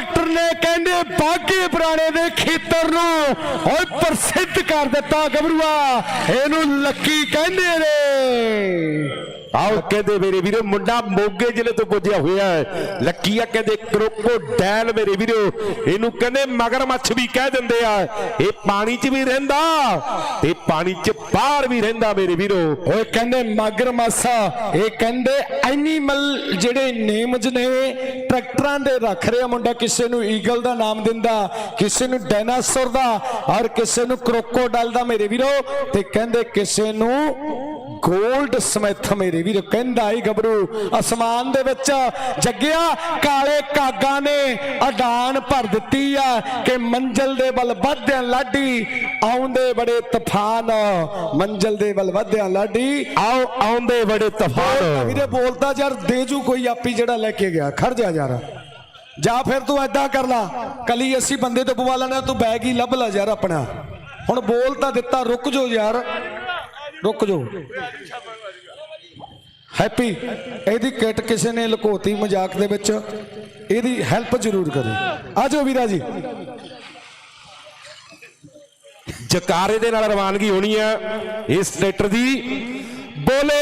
Tractor ਨੇ ਕਹਿੰਦੇ ਬਾਗੇ ਪੁਰਾਣੇ ਦੇ ਖੇਤਰ ਨੂੰ ਓਏ ਪ੍ਰਸਿੱਧ ਕਰ ਦਿੱਤਾ ਗਬਰੂਆ। ਇਹਨੂੰ ਲੱਕੀ ਕਹਿੰਦੇ ਨੇ। ਆਓ ਕਹਿੰਦੇ ਮੇਰੇ ਵੀਰੋ, ਮੁੰਡਾ ਮੋਗੇ ਜ਼ਿਲ੍ਹੇ ਤੋਂ ਪੁੱਜਿਆ ਹੋਇਆ ਹੈ। ਲੱਕੀਆ ਕਹਿੰਦੇ ਕਰੋਕੋਡਾਇਲ ਮੇਰੇ ਵੀਰੋ। ਇਹਨੂੰ ਕਹਿੰਦੇ ਮਗਰਮੱਛ ਵੀ ਕਹਿ ਦਿੰਦੇ ਆ। ਇਹ ਪਾਣੀ 'ਚ ਵੀ ਰਹਿੰਦਾ ਤੇ ਪਾਣੀ 'ਚ ਬਾਹਰ ਵੀ ਰਹਿੰਦਾ ਮੇਰੇ ਵੀਰੋ। ਓਏ ਕਹਿੰਦੇ ਮਾਗਰ ਇਹ ਕਹਿੰਦੇ ਐਨੀਮਲ ਜਿਹੜੇ ਨੇਮਸ ਨੇ, ਟਰੈਕਟਰਾਂ ਦੇ ਰੱਖ ਰਿਹਾ ਮੁੰਡਾ। ਕਿਸੇ ਨੂੰ ਈਗਲ ਦਾ ਨਾਮ ਦਿੰਦਾ, ਕਿਸੇ ਨੂੰ ਡਾਇਨਾਸੌਰ ਦਾ, ਔਰ ਕਿਸੇ ਨੂੰ ਕਰੋਕੋਡਾਈਲ ਦਾ ਮੇਰੇ ਵੀਰੋ। ਤੇ ਕਹਿੰਦੇ ਕਿਸੇ ਨੂੰ ਗੋਲਡ ਸਮਿਥ ਮੇਰੇ ਵੀਰੋ ਕਹਿੰਦਾ ਈ ਗੱਭਰੂ ਅਸਮਾਨ ਦੇ ਵਿੱਚ ਜੱਗਿਆ ਕਾਲੇ ਕਾਗਾ ਨੇ ਅਡਾਨ ਭਰ ਦਿੱਤੀ ਆ ਕਿ ਮੰਜ਼ਲ ਦੇ ਵੱਲ ਵਧਿਆ ਲਾਡੀ ਆਉਂਦੇ ਬੜੇ ਤੂਫਾਨ। ਮੰਜ਼ਲ ਦੇ ਵੱਲ ਵਧਿਆ ਲਾਡੀ ਆਓ ਆਉਂਦੇ ਬੜੇ ਤੂਫਾਨ। ਵੀਰੇ ਬੋਲਦਾ ਯਾਰ ਦੇ ਜੂ ਕੋਈ ਆਪੀ ਜਿਹੜਾ ਲੈ ਕੇ ਗਿਆ ਖੜ ਜਾ ਯਾਰ। ਜਾਂ ਫਿਰ ਤੂੰ ਐਦਾਂ ਕਰ ਲਾ ਕਲੀ ਅਸੀਂ ਬੰਦੇ ਤੋਂ ਪਵਾ ਲੈਣਾ ਤੂੰ ਬੈਗ ਹੀ ਲੱਭ ਲੈ ਯਾਰ ਆਪਣਾ। ਹੁਣ ਬੋਲ ਤਾਂ ਦਿੱਤਾ ਰੁਕ ਜੋ ਯਾਰ। ਰੁਕ ਜੋ ਹੈਪੀ ਇਹਦੀ ਕਿਟ ਕਿਸੇ ਨੇ ਲੁਕੋਤੀ ਮਜ਼ਾਕ ਦੇ ਵਿੱਚ ਇਹਦੀ ਹੈਲਪ ਜ਼ਰੂਰ ਕਰੇ ਆਜੋ ਵੀਰਾ ਜੀ। ਜਕਾਰੇ ਦੇ ਨਾਲ ਰਵਾਨਗੀ ਹੋਣੀ ਆ ਇਸ ਟਰੈਕਟਰ ਦੀ। ਬੋਲੇ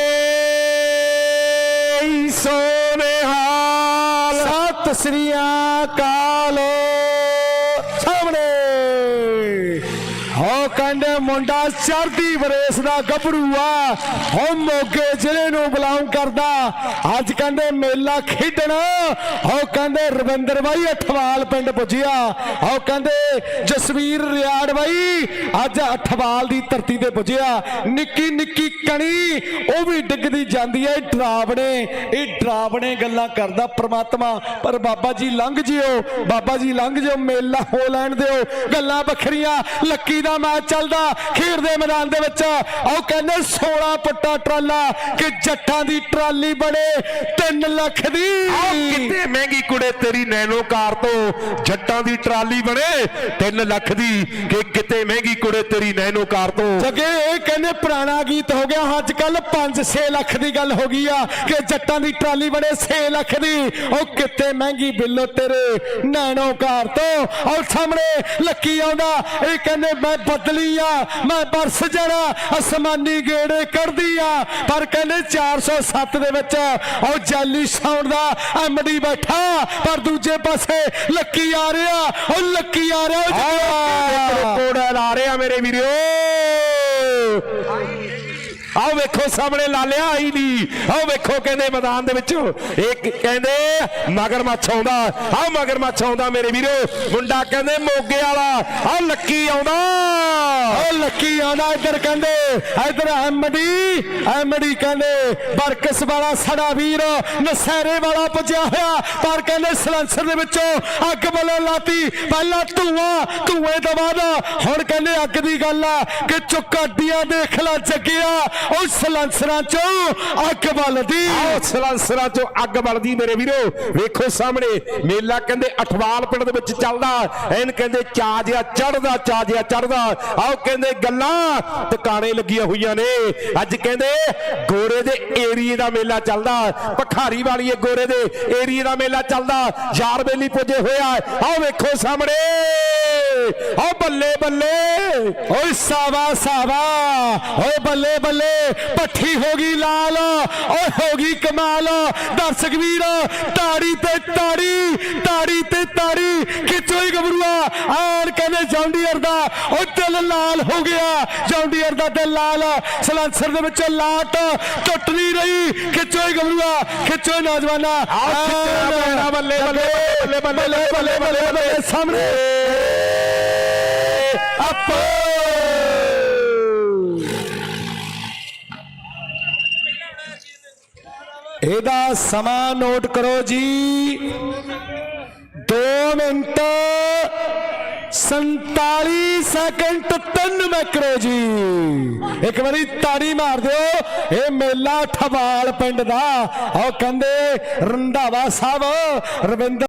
ਸੋਨੇਹਾਲ ਸਤਿ ਸ੍ਰੀ ਅਕਾਲ। ਮੁੰਡਾ ਚੜਦੀ ਬਰੇਸ ਦਾ ਗੱਭਰੂ ਆ ਹੋ ਮੋਗੇ ਜ਼ਿਲ੍ਹੇ ਨੂੰ ਬਿਲੋਂਗ ਕਰਦਾ। ਅੱਜ ਕਹਿੰਦੇ ਮੇਲਾ ਖੇਡਣ ਹੋ ਕਹਿੰਦੇ ਰਵਿੰਦਰ ਬਾਈ ਅਠਵਾਲ ਪਿੰਡ ਪੁੱਜਿਆ। ਹੋ ਕਹਿੰਦੇ ਜਸਵੀਰ ਰਿਆੜ ਬਾਈ ਅੱਜ ਅਠਵਾਲ ਦੀ ਧਰਤੀ ਤੇ ਪੁੱਜਿਆ। ਨਿੱਕੀ ਨਿੱਕੀ ਕਣੀ, ਉਹ ਵੀ ਡਿੱਗਦੀ ਜਾਂਦੀ ਹੈ ਡਰਾਵਣੇ, ਇਹ ਡਰਾਵਣੇ ਗੱਲਾਂ ਕਰਦਾ ਪ੍ਰਮਾਤਮਾ। ਪਰ ਬਾਬਾ ਜੀ ਲੰਘ ਜਿਓ, ਬਾਬਾ ਜੀ ਲੰਘ ਜਿਓ, ਮੇਲਾ ਹੋ ਲੈਣ ਦਿਓ। ਗੱਲਾਂ ਵੱਖਰੀਆਂ, ਲੱਕੀ ਦਾ ਮੈਚ ਚੱਲਦਾ ਖੇਡ ਦੇ ਮੈਦਾਨ ਦੇ ਵਿੱਚ ਉਹ ਕਹਿੰਦੇ 16 ਪੱਟਾ ਟਰਾਲਾ ਕਿ ਜੱਟਾਂ ਦੀ ਟਰਾਲੀ ਬਣੇ 3 ਲੱਖ ਦੀ। ਕਿਤੇ ਮਹਿੰਗੀ ਕੁੜੇ ਤੇਰੀ ਨੈਨੋ ਕਾਰ ਤੋਂ ਜੱਟਾਂ ਦੀ ਟਰਾਲੀ ਬਣੇ 3 ਲੱਖ ਦੀ ਕਿ ਕਿਤੇ ਮਹਿੰਗੀ ਕੁੜੇ ਤੇਰੀ ਨੈਨੋ ਕਾਰ ਤੋਂ। ਜਗੇ ਇਹ ਕਹਿੰਦੇ ਪੁਰਾਣਾ ਗੀਤ ਹੋ ਗਿਆ ਅੱਜ ਕੱਲ 5-6 ਲੱਖ ਦੀ ਗੱਲ ਹੋ ਗਈ ਆ ਕਿ ਜੱਟਾਂ ਦੀ ਟਰਾਲੀ ਬਣੇ 6 ਲੱਖ ਦੀ। ਉਹ ਕਿਤੇ ਮਹਿੰਗੀ ਬਿੱਲੋ ਤੇਰੇ ਨੈਣੋ ਕਾਰ ਤੋਂ। ਔਰ ਸਾਹਮਣੇ ਲੱਕੀ ਆਉਂਦਾ ਇਹ ਕਹਿੰਦੇ ਮੈਂ ਬਦਲੀ ਆ ਮੈਂ ਬਰਸ ਜਾਣਾ, ਅਸਮਾਨੀ ਗੇੜੇ ਕੱਢਦੀ ਆ। ਪਰ ਕਹਿੰਦੇ 407 ਦੇ ਵਿੱਚ ਉਹ ਜਾਲੀ ਸਾਊਂਡ ਦਾ ਐਮਡੀ ਬੈਠਾ। ਪਰ ਦੂਜੇ ਪਾਸੇ ਲੱਕੀ ਆ ਰਿਹਾ। ਉਹ ਲੱਕੀ ਆ ਰਿਹਾ। ਕੋੜਾ ਲਾ ਰਿਹਾ ਮੇਰੇ ਵੀਰੋ। ਆਓ ਵੇਖੋ ਸਾਹਮਣੇ ਲਾਲਿਆ ਆਈ ਨਹੀਂ ਆਓ ਵੇਖੋ ਕਹਿੰਦੇ ਮੈਦਾਨ ਦੇ ਵਿੱਚ। ਇੱਕ ਕਹਿੰਦੇ ਮਗਰਮੱਛ ਆਉਂਦਾ। ਆਓ ਮਗਰਮੱਛ ਆਉਂਦਾ ਮੇਰੇ ਵੀਰੋ। ਮੁੰਡਾ ਕਹਿੰਦੇ ਮੋਗੇ ਵਾਲਾ। ਆਓ ਲੱਕੀ ਆਉਂਦਾ। ਉਹ ਲੱਕੀ ਆਉਂਦਾ। ਇੱਧਰ ਕਹਿੰਦੇ, ਇੱਧਰ ਐਮਡੀ ਐਮਡੀ ਕਹਿੰਦੇ, ਬਰਕਸ ਵਾਲਾ ਸੜਾ ਵੀਰ ਨਸੈਰੇ ਵਾਲਾ ਪੁੱਜਿਆ ਹੋਇਆ। ਪਰ ਕਹਿੰਦੇ ਸਲੈਂਸਰ ਦੇ ਵਿੱਚੋਂ ਅੱਗ ਬਲੇ ਲਾਤੀ। ਪਹਿਲਾਂ ਧੂਆਂ, ਧੂਏ ਤੋਂ ਬਾਅਦ ਹੁਣ ਕਹਿੰਦੇ ਅੱਗ ਦੀ ਗੱਲ ਆ ਕਿ ਚੁੱਕਾ ਚੁੱਕਾਡੀਆਂ ਦੇਖ ਲੈ, ਜੱਗਿਆ। ਉਹ ਸਲੈਂਸਰਾਂ ਚੋਂ ਅੱਗ ਬਲਦੀ। ਆਓ ਸਲਾਂਸਰਾਂ ਚੋਂ ਅੱਗ ਬਲਦੀ ਮੇਰੇ ਵੀਰੋ। ਵੇਖੋ ਸਾਹਮਣੇ, ਮੇਲਾ ਕਹਿੰਦੇ ਅਠਵਾਲ ਪਿੰਡ ਦੇ ਵਿੱਚ ਚੱਲਦਾ। ਐਨ ਕਹਿੰਦੇ ਚਾਜਿਆ ਚੜਦਾ ਚਾਜਿਆ ਚੜਦਾ ਆਓ ਕਹਿੰਦੇ ਗੱਲਾਂ ਟਿਕਾਣੇ ਲੱਗੀਆਂ ਹੋਈਆਂ ਨੇ। ਅੱਜ ਕਹਿੰਦੇ ਗੋਰੇ ਦੇ ਏਰੀਏ ਦਾ ਮੇਲਾ ਚੱਲਦਾ। ਭਖਾਰੀ ਵਾਲੀਏ ਗੋਰੇ ਦੇ ਏਰੀਏ ਦਾ ਮੇਲਾ ਚੱਲਦਾ। ਯਾਰ ਬੇਲੀ ਪੁੱਜੇ ਹੋਇਆ। ਆਓ ਵੇਖੋ ਸਾਹਮਣੇ। ਆਓ ਬੱਲੇ ਬੱਲੇ ਓਏ ਸਾਵਾ ਸਾਵਾ ਓਏ ਬੱਲੇ ਬੱਲੇ ਪੱਠੀ ਹੋ ਗਈ ਲਾਲ ਓਏ ਹੋ ਗਈ ਕਮਾਲ ਦਰਸ਼ਕ ਵੀਰ ਤਾੜੀ ਤੇ ਤਾੜੀ ਤਾੜੀ ਤੇ ਤਾੜੀ ਖਿੱਚੋ ਹੀ ਗਬਰੂਆ? ਆਣ ਕਹਿੰਦੇ ਜੌਂਡੀਅਰ ਦਾ ਓ ਦਿਲ ਲਾਲ ਹੋ ਗਿਆ ਜੌਂਡੀਅਰ ਦਾ ਦਿਲ ਲਾਲ ਸਲੈਂਸਰ ਦੇ ਵਿੱਚ ਲਾਟ ਟੁੱਟ ਨਹੀਂ ਰਹੀ ਖਿੱਚੋ ਹੀ ਗਬਰੂਆ? ਖਿੱਚੋ ਨੌਜਵਾਨਾ? ਬੱਲੇ, ਬੱਲੇ, ਬੱਲੇ, ਬੱਲੇ ਬੱਲੇ ਬੱਲੇ ਸਾਹਮਣੇ। ਅੱਪ! ਇਹਦਾ ਸਮਾਂ ਨੋਟ ਕਰੋ ਜੀ। 2 ਮਿੰਟ 47 ਸੈਕਿੰਡ 3 ਮੈਕਰੋ ਜੀ। ਇੱਕ ਵਾਰੀ ਤਾੜੀ ਮਾਰ ਦਿਓ, ਇਹ ਮੇਲਾ ਠਵਾਲ ਪਿੰਡ ਦਾ। ਉਹ ਕਹਿੰਦੇ ਰੰਧਾਵਾ ਸਾਹਿਬ, ਰਵਿੰਦਰ